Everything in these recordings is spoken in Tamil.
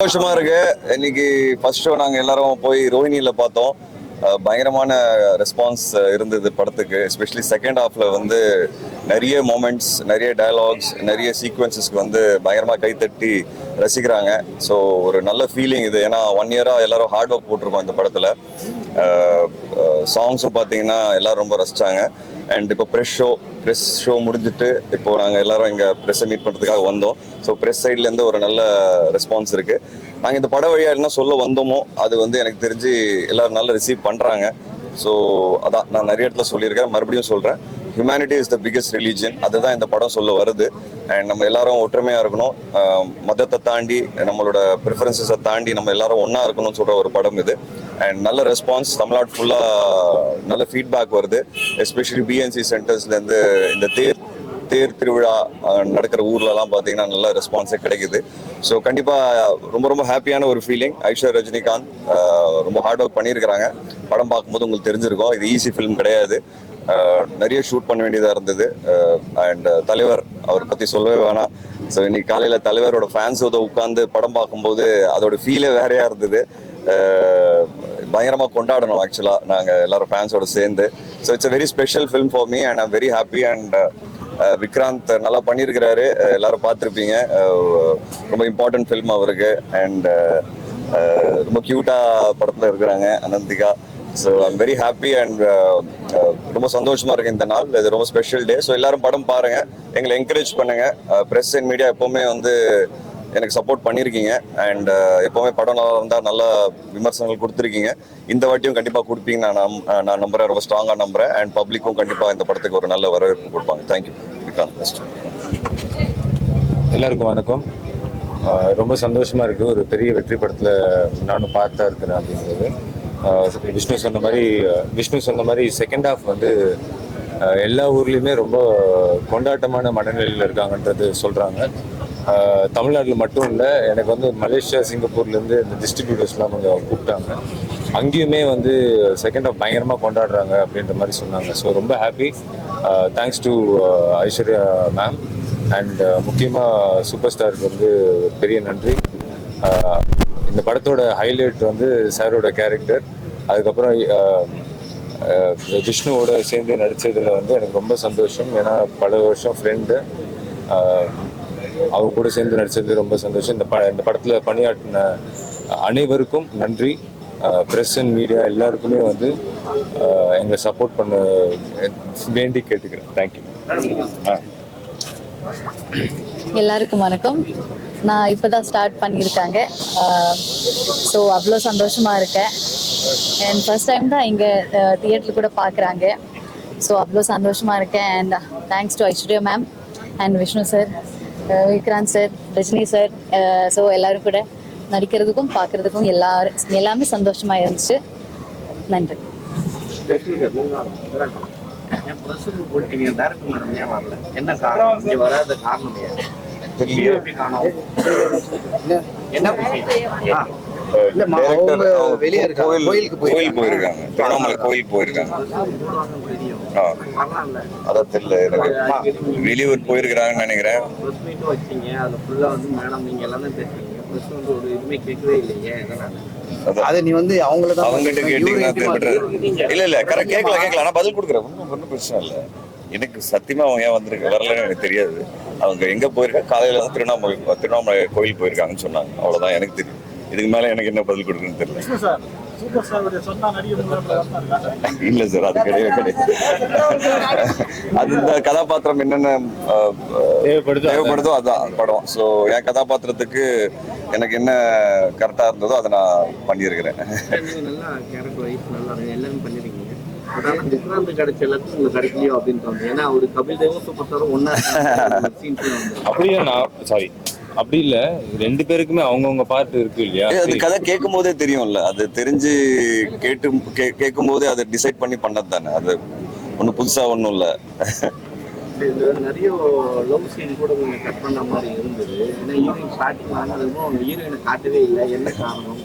சந்தோஷமா இருக்கு. இன்னைக்கு ஃபர்ஸ்ட் ஷோ நாங்க எல்லாரும் போய் ரோஹிணியில பார்த்தோம். பயங்கரமான ரெஸ்பான்ஸ் இருந்தது படத்துக்கு. எஸ்பெஷலி செகண்ட் ஹாஃப்ல வந்து நிறைய மூமெண்ட்ஸ் நிறைய டயலாக்ஸ் நிறைய சீக்வன்சஸ்க்கு வந்து பயங்கரமாக கைத்தட்டி ரசிக்கிறாங்க. ஸோ ஒரு நல்ல ஃபீலிங் இது. ஏன்னா ஒன் இயராக எல்லாரும் ஹார்ட் ஒர்க் போட்டிருக்கோம் இந்த படத்தில். சாங்ஸும் பார்த்தீங்கன்னா எல்லாரும் ரொம்ப ரசிச்சாங்க. அண்ட் இப்போ ப்ரெஸ் ஷோ ப்ரெஸ் ஷோ முடிஞ்சிட்டு இப்போ நாங்கள் எல்லாரும் இங்கே ப்ரெஸ்ஸை மீட் பண்ணுறதுக்காக வந்தோம். ஸோ ப்ரெஸ் சைட்லேருந்து ஒரு நல்ல ரெஸ்பான்ஸ் இருக்குது நாங்கள் இந்த பட வழியாக என்ன சொல்ல வந்தோமோ அது வந்து எனக்கு தெரிஞ்சு எல்லோரும் நல்லா ரிசீவ் பண்ணுறாங்க ஸோ அதான் நான் நிறைய இடத்துல சொல்லியிருக்கேன். மறுபடியும் சொல்கிறேன் humanity is the biggest religion அதுதான் இந்த படம் சொல்ல வருது. அண்ட் நம்ம எல்லாரும் ஒற்றுமையாக இருக்கணும். மதத்தை தாண்டி நம்மளோட ப்ரிஃபரன்சஸை தாண்டி நம்ம எல்லாரும் ஒன்றா இருக்கணும்னு சொல்கிற ஒரு படம் இது. அண்ட் நல்ல ரெஸ்பான்ஸ் தமிழ்நாடு ஃபுல்லாக நல்ல ஃபீட்பேக் வருது. எஸ்பெஷலி பிஎன்சி சென்டர்ஸ்லேருந்து இந்த தேர் தேர் திருவிழா நடக்கிற ஊர்லலாம் பார்த்தீங்கன்னா நல்ல ரெஸ்பான்ஸே கிடைக்குது. ஸோ கண்டிப்பாக ரொம்ப ரொம்ப ஹாப்பியான ஒரு ஃபீலிங் ஐஸ்வர் ரஜினிகாந்த் ரொம்ப ஹார்ட் ஒர்க் பண்ணியிருக்கிறாங்க. படம் பார்க்கும்போது உங்களுக்கு தெரிஞ்சிருக்கும். இது ஈஸி ஃபிலிம் கிடையாது. நிறைய ஷூட் பண்ண வேண்டியதாக இருந்தது. அண்ட் தலைவர் அவர் பற்றி சொல்லவே வேணாம். ஸோ இன்னைக்கு காலையில் தலைவரோட ஃபேன்ஸோட உட்காந்து படம் பார்க்கும்போது அதோட ஃபீலே வேறையாக இருந்தது. பயங்கரமாக கொண்டாடணும் ஆக்சுவலாக நாங்கள் எல்லாரும் ஃபேன்ஸோட சேர்ந்து. So it's very special film for me and I'm very happy and Vikranth நல்லா பண்ணியிருக்கிறாரு uh, எல்லாரும் பார்த்துருப்பீங்க. Uh, ரொம்ப இம்பார்ட்டன்ட் ஃபிலிம் அவருக்கு. அண்ட் uh, ரொம்ப க்யூட்டாக படத்தில் இருக்கிறாங்க Ananthika. So I'm very happy and ரொம்ப சந்தோஷமா இருக்கு இந்த நாள். இது ரொம்ப ஸ்பெஷல் டே ஸோ எல்லாரும் படம் பாருங்க. எங்களை என்கரேஜ் பண்ணுங்க. ப்ரெஸ் அண்ட் மீடியா எப்பவுமே வந்து எனக்கு சப்போர்ட் பண்ணியிருக்கீங்க அண்ட் uh, எப்போவுமே படம் நல்லா வந்தால் நல்ல விமர்சனங்கள் கொடுத்துருக்கீங்க. இந்த வாட்டியும் கண்டிப்பாக கொடுப்பீங்க நான் நம் நான் நம்புறேன். ரொம்ப ஸ்ட்ராங்காக நம்புறேன். அண்ட் பப்ளிக்கும் கண்டிப்பாக இந்த படத்துக்கு ஒரு நல்ல வரவேற்பு கொடுப்பாங்க. தேங்க்யூ விக்ராந்த் பெஸ்ட் எல்லாருக்கும் வணக்கம். ரொம்ப சந்தோஷமாக இருக்குது ஒரு பெரிய வெற்றி படத்தில் நானும் பார்த்தா இருக்கிறேன் அப்படிங்கிறது. விஷ்ணு சொன்ன மாதிரி விஷ்ணு சொன்ன மாதிரி செகண்ட் ஹாஃப் வந்து எல்லா ஊர்லேயுமே ரொம்ப கொண்டாட்டமான மனநிலையில் இருக்காங்கன்றது சொல்கிறாங்க தமிழ்நாட்டில் மட்டும் இல்லை எனக்கு வந்து மலேசியா சிங்கப்பூர்லேருந்து இந்த டிஸ்ட்ரிபியூட்டர்ஸ்லாம் கொஞ்சம் கூப்பிட்டாங்க. அங்கேயுமே வந்து செகண்ட் ஆஃப் பயங்கரமாக கொண்டாடுறாங்க அப்படின்ற மாதிரி சொன்னாங்க. ஸோ ரொம்ப happy thanks to Aishwarya ma'am and முக்கியமாக சூப்பர் ஸ்டாருக்கு வந்து பெரிய நன்றி. இந்த படத்தோட ஹைலைட் வந்து சாரோட கேரக்டர் அதுக்கப்புறம் விஷ்ணுவோட சேர்ந்து நடித்ததில் வந்து எனக்கு ரொம்ப சந்தோஷம். ஏன்னா பல வருஷம் ஃப்ரெண்டு அவங்க கூட சேர்ந்து நடித்தது ரொம்ப சந்தோஷம். இந்த ப இந்த படத்தில் பணியாற்றின அனைவருக்கும் நன்றி. ப்ரெஸ் அண்ட் மீடியா எல்லாருக்குமே வந்து எங்களை சப்போர்ட் பண்ண வேண்டி கேட்டுக்கிறேன். தேங்க்யூ ஆ. எல்லாருக்கும் வணக்கம். நான் இப்போ தான் ஸ்டார்ட் பண்ணியிருக்காங்க ஸோ அவ்வளோ சந்தோஷமா இருக்கேன். அண்ட் ஃபர்ஸ்ட் டைம் தான் இங்கே தியேட்டர் கூட பார்க்குறாங்க ஸோ அவ்வளோ சந்தோஷமாக இருக்கேன். And thanks to Aishwarya ma'am and Vishnu sir Vikranth sir Rajini sir so எல்லாரும் கூட நடிக்கிறதுக்கும் பார்க்குறதுக்கும் எல்லாரும் எல்லாமே சந்தோஷமா இருந்துச்சு. நன்றி. கோயில் போயிருக்காங்க. திருவண்ணாமலை கோயில் போயிருக்காங்க. அதான் தெரியல எனக்கு. வெளியூர் போயிருக்கிறாங்கன்னு நினைக்கிறேன். தான் அதை நீ வந்து அவங்கள தான் அவங்ககிட்ட கேட்டீங்கன்னா தெரிவிட்டு இல்ல இல்ல கரெக்ட் கேட்கலாம் கேட்கலாம் ஆனா பதில் கொடுக்குறேன். ஒன்றும் பிரச்சனை இல்ல. எனக்கு சத்தியமா அவங்க ஏன் வந்திருக்கு? வரலன்னு எனக்கு தெரியாது. அவங்க எங்க போயிருக்கா? காலையில வந்து திருவண்ணாமலை திருவண்ணாமலை கோயில் போயிருக்காங்கன்னு சொன்னாங்க. அவ்வளவுதான் எனக்கு தெரியும். இதுக்கு மேல எனக்கு என்ன பதில் கொடுக்குன்னு தெரியல. இல்ல சார் அது கிடையவே கிடையாது. அது இந்த கதாபாத்திரம் என்னென்ன தேவைப்படுதோ அதான். படம். ஸோ என் கதாபாத்திரத்துக்கு எனக்கு என்ன கரெக்டா இருந்ததோ அதை நான் பண்ணியிருக்கிறேன். அப்படியே நான் சாரி அப்படி இல்ல. ரெண்டு பேருக்குமே அவங்கவுங்க பார்ட் இருக்கு இல்லையா? அது கதை கேட்கும் போதே தெரியும்ல. அது தெரிஞ்சு கேட்டு கேட்கும் போதே அதை டிசைட் பண்ணி பண்ணது தானே. அது ஒன்றும் புதுசா ஒன்றும் இல்லை. இது நிறைய லவ் சீன் கூட கொஞ்சம் கட் பண்ண மாதிரி இருந்தது. ஏன்னா ஹீரோயின் ஸ்டார்டிங் அவங்க ஹீரோயினை காட்டவே இல்லை. என்ன காரணம்?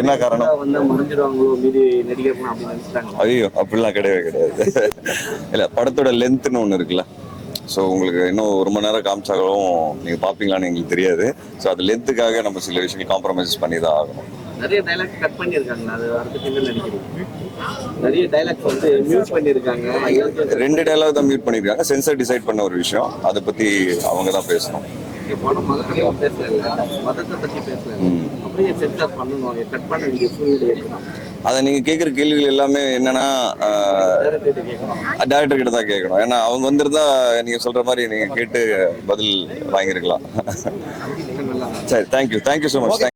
என்ன காரணம்? வந்து முடிஞ்சிருவாங்களோ மீதி அப்படின்னு நினைச்சிட்டாங்க ஐயோ அப்படிலாம் கிடையவே கிடையாது. இல்ல படத்தோட லென்த்னு ஒன்று இருக்குல்ல. ஸோ உங்களுக்கு இன்னும் ஒரு மணி நேரம் காமிச்சாலும் நீங்கள் பார்ப்பீங்களான்னு எங்களுக்கு தெரியாது. ஸோ அது லென்த்துக்காக நம்ம சில விஷயங்கள் காம்ப்ரமைஸ் பண்ணி தான் ஆகணும். நிறைய டைலாக் கட் பண்ணியிருக்காங்க. அது அடுத்து என்ன நினைக்கிறீங்க? நிறைய டைலாக் வந்து மியூட் பண்ணியிருக்காங்க. ரெண்டு டைலாக் தான் மியூட் பண்ணியிருக்காங்க. சென்சர் டிசைட் பண்ண ஒரு விஷயம். அதை பற்றி அவங்க தான் பேசணும். இங்க படம் மதத்தை பேசல மதத்தை பத்தி பேசல அப்படியே சென்சார் பண்ணணும். கட் பண்ண வேண்டிய சூழ்நிலை இருக்கணும் அதை நீங்கள் கேட்குற கேள்விகள் எல்லாமே என்னன்னா டேரக்டர் கிட்ட தான் கேட்கணும். ஏன்னா அவங்க வந்திருந்தா நீங்கள் சொல்கிற மாதிரி நீங்கள் கேட்டு பதில் வாங்கியிருக்கலாம். சரி தேங்க்யூ தேங்க்யூ ஸோ மச்